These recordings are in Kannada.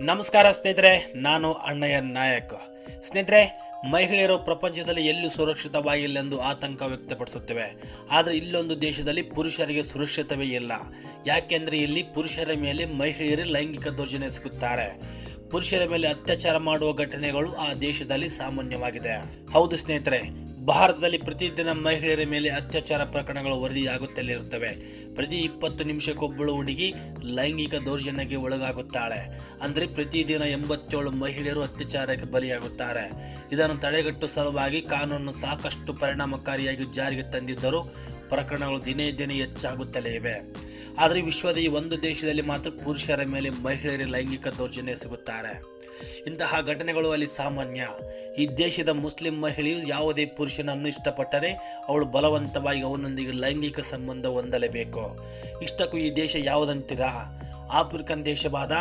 ನಮಸ್ಕಾರ ಸ್ನೇಹಿತರೆ, ನಾನು ಅಣ್ಣಯ್ಯ ನಾಯಕ್. ಸ್ನೇಹಿತರೆ, ಮಹಿಳೆಯರು ಪ್ರಪಂಚದಲ್ಲಿ ಎಲ್ಲೂ ಸುರಕ್ಷಿತವಾಗಿಲ್ಲ ಎಂದು ಆತಂಕ ವ್ಯಕ್ತಪಡಿಸುತ್ತೇವೆ. ಆದರೆ ಇಲ್ಲೊಂದು ದೇಶದಲ್ಲಿ ಪುರುಷರಿಗೆ ಸುರಕ್ಷಿತವೇ ಇಲ್ಲ. ಯಾಕೆಂದರೆ ಇಲ್ಲಿ ಪುರುಷರ ಮೇಲೆ ಮಹಿಳೆಯರೇ ಲೈಂಗಿಕ ದೌರ್ಜನ್ಯ ಎಸಗುತ್ತಾರೆ. ಪುರುಷರ ಮೇಲೆ ಅತ್ಯಾಚಾರ ಮಾಡುವ ಘಟನೆಗಳು ಆ ದೇಶದಲ್ಲಿ ಸಾಮಾನ್ಯವಾಗಿದೆ. ಹೌದು ಸ್ನೇಹಿತರೆ, ಭಾರತದಲ್ಲಿ ಪ್ರತಿದಿನ ಮಹಿಳೆಯರ ಮೇಲೆ ಅತ್ಯಾಚಾರ ಪ್ರಕರಣಗಳು ವರದಿಯಾಗುತ್ತಲೇ ಇರುತ್ತವೆ. ಪ್ರತಿ ಇಪ್ಪತ್ತು ನಿಮಿಷಕ್ಕೊಬ್ಬಳು ಹುಡುಗಿ ಲೈಂಗಿಕ ದೌರ್ಜನ್ಯಕ್ಕೆ ಒಳಗಾಗುತ್ತಾಳೆ. ಅಂದರೆ ಪ್ರತಿದಿನ ಎಂಬತ್ತೇಳು ಮಹಿಳೆಯರು ಅತ್ಯಾಚಾರಕ್ಕೆ ಬಲಿಯಾಗುತ್ತಾರೆ. ಇದನ್ನು ತಡೆಗಟ್ಟುವ ಸಲುವಾಗಿ ಕಾನೂನು ಸಾಕಷ್ಟು ಪರಿಣಾಮಕಾರಿಯಾಗಿ ಜಾರಿಗೆ ತಂದಿದ್ದರೂ ಪ್ರಕರಣಗಳು ದಿನೇ ದಿನೇ ಹೆಚ್ಚಾಗುತ್ತಲೇ ಇವೆ. ಆದರೆ ವಿಶ್ವದ ಈ ಒಂದು ದೇಶದಲ್ಲಿ ಮಾತ್ರ ಪುರುಷರ ಮೇಲೆ ಮಹಿಳೆಯರ ಲೈಂಗಿಕ ದೌರ್ಜನ್ಯ ಸಿಗುತ್ತಾರೆ. ಇಂತಹ ಘಟನೆಗಳು ಅಲ್ಲಿ ಸಾಮಾನ್ಯ. ಈ ದೇಶದ ಮುಸ್ಲಿಂ ಮಹಿಳೆಯು ಯಾವುದೇ ಪುರುಷನನ್ನು ಇಷ್ಟಪಟ್ಟರೆ ಅವಳು ಬಲವಂತವಾಗಿ ಅವನೊಂದಿಗೆ ಲೈಂಗಿಕ ಸಂಬಂಧ ಹೊಂದಲೇಬೇಕು. ಇಷ್ಟಕ್ಕೂ ಈ ದೇಶ ಯಾವುದಂತೀರಾ ಆಫ್ರಿಕನ್ ದೇಶವಾದ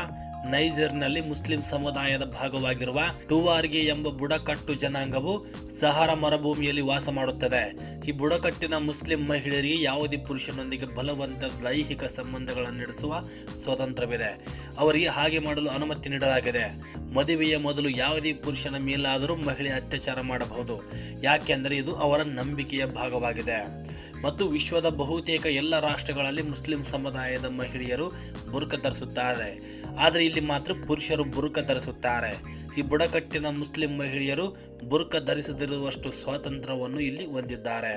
ನೈಜರ್ನಲ್ಲಿ ಮುಸ್ಲಿಂ ಸಮುದಾಯದ ಭಾಗವಾಗಿರುವ ಟುವಾರ್ಗೆ ಎಂಬ ಬುಡಕಟ್ಟು ಜನಾಂಗವು ಸಹಾರ ಮರುಭೂಮಿಯಲ್ಲಿ ವಾಸ ಮಾಡುತ್ತದೆ. ಈ ಬುಡಕಟ್ಟಿನ ಮುಸ್ಲಿಂ ಮಹಿಳೆಯರಿಗೆ ಯಾವುದೇ ಪುರುಷನೊಂದಿಗೆ ಬಲವಂತ ದೈಹಿಕ ಸಂಬಂಧಗಳನ್ನು ನಡೆಸುವ ಸ್ವಾತಂತ್ರ್ಯವಿದೆ. ಅವರಿಗೆ ಹಾಗೆ ಮಾಡಲು ಅನುಮತಿ ನೀಡಲಾಗಿದೆ. ಮದುವೆಯ ಮೊದಲು ಯಾವುದೇ ಪುರುಷನ ಮೇಲಾದರೂ ಮಹಿಳೆ ಅತ್ಯಾಚಾರ ಮಾಡಬಹುದು. ಯಾಕೆಂದರೆ ಇದು ಅವರ ನಂಬಿಕೆಯ ಭಾಗವಾಗಿದೆ. ಮತ್ತು ವಿಶ್ವದ ಬಹುತೇಕ ಎಲ್ಲ ರಾಷ್ಟ್ರಗಳಲ್ಲಿ ಮುಸ್ಲಿಂ ಸಮುದಾಯದ ಮಹಿಳೆಯರು ಬುರುಕ ತರಿಸುತ್ತಾರೆ ಆದರೆ ಇಲ್ಲಿ ಮಾತ್ರ ಪುರುಷರು ಬುರುಕ ಧರಿಸುತ್ತಾರೆ. ಈ ಬುಡಕಟ್ಟಿನ ಮುಸ್ಲಿಂ ಮಹಿಳೆಯರು ಬುರ್ಕ ಧರಿಸದಿರುವಷ್ಟು ಸ್ವಾತಂತ್ರ್ಯವನ್ನು ಇಲ್ಲಿ ಹೊಂದಿದ್ದಾರೆ.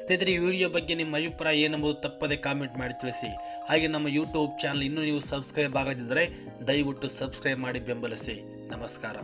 ಸ್ನೇಹಿತರೆ, ಈ ವಿಡಿಯೋ ಬಗ್ಗೆ ನಿಮ್ಮ ಅಭಿಪ್ರಾಯ ಏನೆಂಬುದು ತಪ್ಪದೆ ಕಾಮೆಂಟ್ ಮಾಡಿ ತಿಳಿಸಿ. ಹಾಗೆ ನಮ್ಮ ಯೂಟ್ಯೂಬ್ ಚಾನಲ್ ಇನ್ನೂ ನೀವು ಸಬ್ಸ್ಕ್ರೈಬ್ ಆಗದಿದ್ದರೆ ದಯವಿಟ್ಟು ಸಬ್ಸ್ಕ್ರೈಬ್ ಮಾಡಿ ಬೆಂಬಲಿಸಿ. ನಮಸ್ಕಾರ.